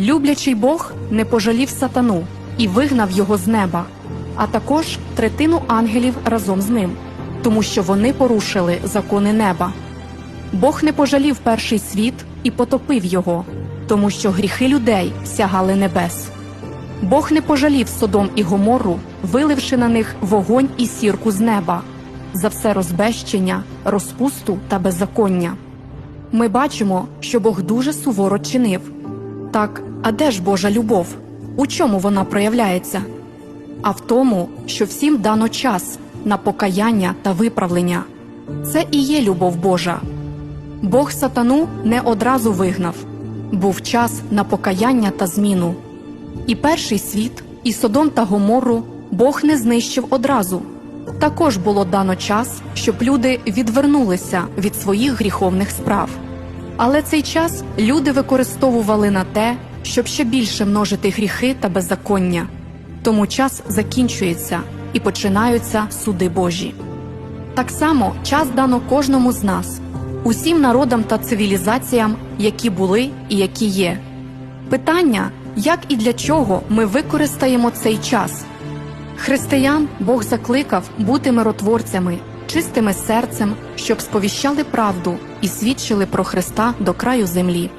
Люблячий Бог не пожалів сатану і вигнав його з неба, а також третину ангелів разом з ним, тому що вони порушили закони неба. Бог не пожалів перший світ і потопив його, тому що гріхи людей сягали небес. Бог не пожалів Содом і Гоморру, виливши на них вогонь і сірку з неба за все розбещення, розпусту та беззаконня. Ми бачимо, що Бог дуже суворо чинив. Так, а де ж Божа любов? У чому вона проявляється? А в тому, що всім дано час на покаяння та виправлення. Це і є любов Божа. Бог сатану не одразу вигнав, був час на покаяння та зміну. І перший світ, і Содом та Гоморру Бог не знищив одразу. Також було дано час, щоб люди відвернулися від своїх гріховних справ. Але цей час люди використовували на те, щоб ще більше множити гріхи та беззаконня. Тому час закінчується і починаються суди Божі. Так само час дано кожному з нас, усім народам та цивілізаціям, які були і які є. Питання, як і для чого ми використаємо цей час. Християн Бог закликав бути миротворцями, чистими серцем, щоб сповіщали правду і свідчили про Христа до краю землі.